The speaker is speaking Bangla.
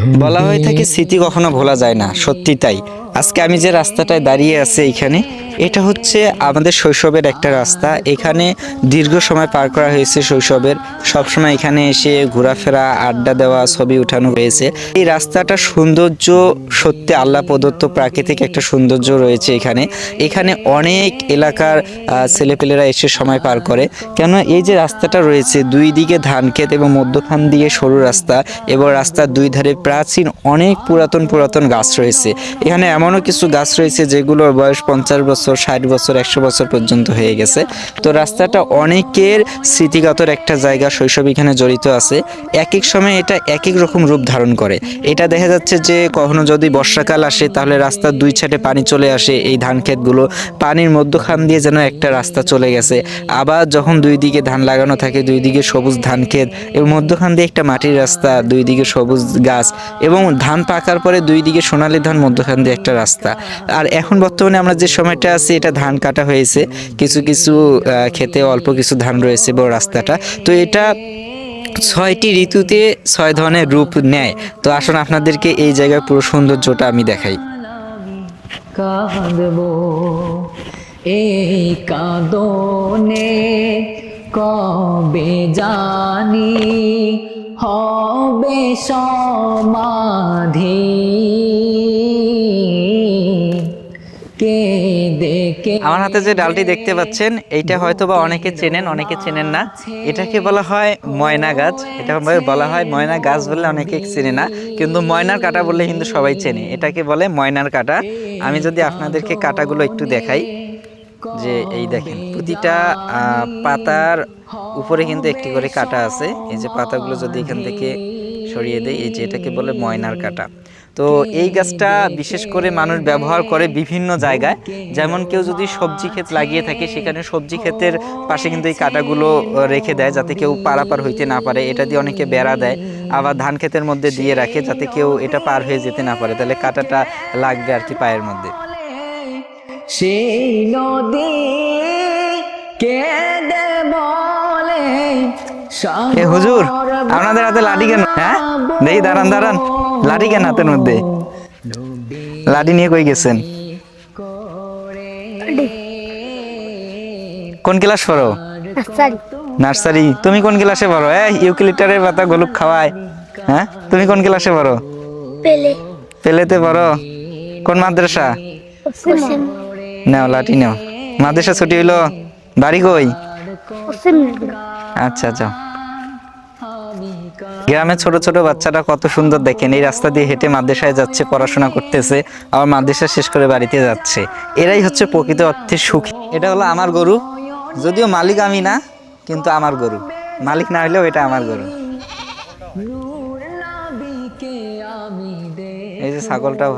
বলা হয়ে থাকে স্মৃতি কখনো ভোলা যায় না। সত্যি তাই। আজকে আমি যে রাস্তাটায় দাঁড়িয়ে আছি এইখানে এটা হচ্ছে আমাদের শৈশবের একটা রাস্তা। এখানে দীর্ঘ সময় পার করা হয়েছে শৈশবের। সবসময় এখানে এসে ঘোরাফেরা, আড্ডা দেওয়া, ছবি উঠানো হয়েছে এই রাস্তাটার সৌন্দর্য সত্যি আল্লাহ প্রদত্ত প্রাকৃতিক একটা সৌন্দর্য রয়েছে এখানে। এখানে অনেক এলাকার ছেলেপেলেরা এসে সময় পার করে। কেন এই যে রাস্তাটা রয়েছে, দুই দিকে ধান ক্ষেত এবং মধ্যখান দিয়ে সরু রাস্তা, এবং রাস্তার দুই ধারে প্রাচীন অনেক পুরাতন পুরাতন গাছ রয়েছে। এখানে এমনও কিছু গাছ রয়েছে যেগুলোর বয়স পঞ্চাশ বছর ষাট বছর, একশো বছর পর্যন্ত হয়ে গেছে। তো রাস্তাটা অনেকের স্মৃতিগতর একটা জায়গা, শৈশব এখানে জড়িত আছে। এক এক সময় এটা এক এক রকম রূপ ধারণ করে। এটা দেখা যাচ্ছে যে কখনো যদি বর্ষাকাল আসে, তাহলে রাস্তার দুই ছাটে পানি চলে আসে, এই ধান ক্ষেতগুলো। পানির মধ্যখান দিয়ে যেন একটা রাস্তা চলে গেছে। আবার যখন দুই দিকে ধান লাগানো থাকে, দুই দিকে সবুজ ধান ক্ষেত, এবং মধ্যখান দিয়ে একটা মাটির রাস্তা, দুই দিকে সবুজ গাছ, এবং ধান পাকার পরে দুই দিকে সোনালী ধান, মধ্যখান দিয়ে একটা রাস্তা। আর এখন বর্তমানে আমরা যে সময়টা আছি, এটা ধান কাটা হয়েছে। কিছু কিছু খেতে অল্প কিছু ধান রয়েছে বড় রাস্তাটা। তো এটা ছয়টি ঋতুতে ছয় ধরনের রূপ নেয়। তো আসুন আপনাদেরকে এই জায়গার পুরো সৌন্দর্যটা আমি দেখাই। এই কাঁদনে কবে জানি, হবে সমাধি। কে আমার হাতে যে ডালটি দেখতে পাচ্ছেন এইটা হয়তো বা অনেকে চেনেন অনেকে চেনেন না। এটাকে বলা হয় ময়না গাছ। এটা বলা হয় ময়না গাছ বললে অনেকে চেনে না। কিন্তু ময়নার কাটা বললে কিন্তু সবাই চেনে। এটাকে বলে ময়নার কাটা। আমি যদি আপনাদেরকে কাটাগুলো একটু দেখাই যে এই দেখেন প্রতিটা পাতার উপরে কিন্তু একটি করে কাটা আছে। এই যে পাতাগুলো যদি এখান থেকে সরিয়ে দেয় এই যে এটাকে বলে ময়নার কাটা। তো এই গাছটা বিশেষ করে মানুষ ব্যবহার করে বিভিন্ন জায়গায়। যেমন কেউ যদি সবজি ক্ষেত লাগিয়ে থাকে সেখানে সবজি ক্ষেতের পাশে কিন্তু এই কাটাগুলো রেখে দেয় যাতে কেউ পারাপার হইতে না পারে। এটা দিয়ে অনেকে বেড়া দেয় আবার ধান ক্ষেতের মধ্যে দিয়ে রাখে যাতে কেউ এটা পার হয়ে যেতে না পারে। তাহলে কাটাটা লাগবে আর কি পায়ের মধ্যে। সেই নদী বলে এ হুজুর আপনাদের হাতে লাঠি কেন? হ্যাঁ? দেখি দাঁড়ান দাঁড়ান। লাঠি কেন হাতের মধ্যে? লাঠি নিয়ে কই গেছেন? কোন ক্লাস পড়ো? নার্সারি। নার্সারি। তুমি কোন ক্লাসে পড়ো? এ ইউক্লিটারের পাতা গলুক খাওয়ায়। হ্যাঁ? তুমি কোন ক্লাসে পড়ো? পেলে। পেলেতে পড়ো? কোন মাদ্রাসা? নাও লাঠি নাও। মাদ্রাসা ছুটি হইল বাড়ি কই? আচ্ছা আচ্ছা গ্রামের ছোট ছোট বাচ্চারা কত সুন্দর দেখেন এই রাস্তা দিয়ে হেঁটে মাদ্রাসায় যাচ্ছে পড়াশোনা করতেছে আবার মাদ্রাসা শেষ করে বাড়িতে যাচ্ছে। এরাই হচ্ছে প্রকৃত অর্থে সুখী। এটা হলো আমার গরু। যদিও মালিক আমি না কিন্তু আমার গরু। মালিক না হলেও এটা আমার গরু। এই যে ছাগলটাও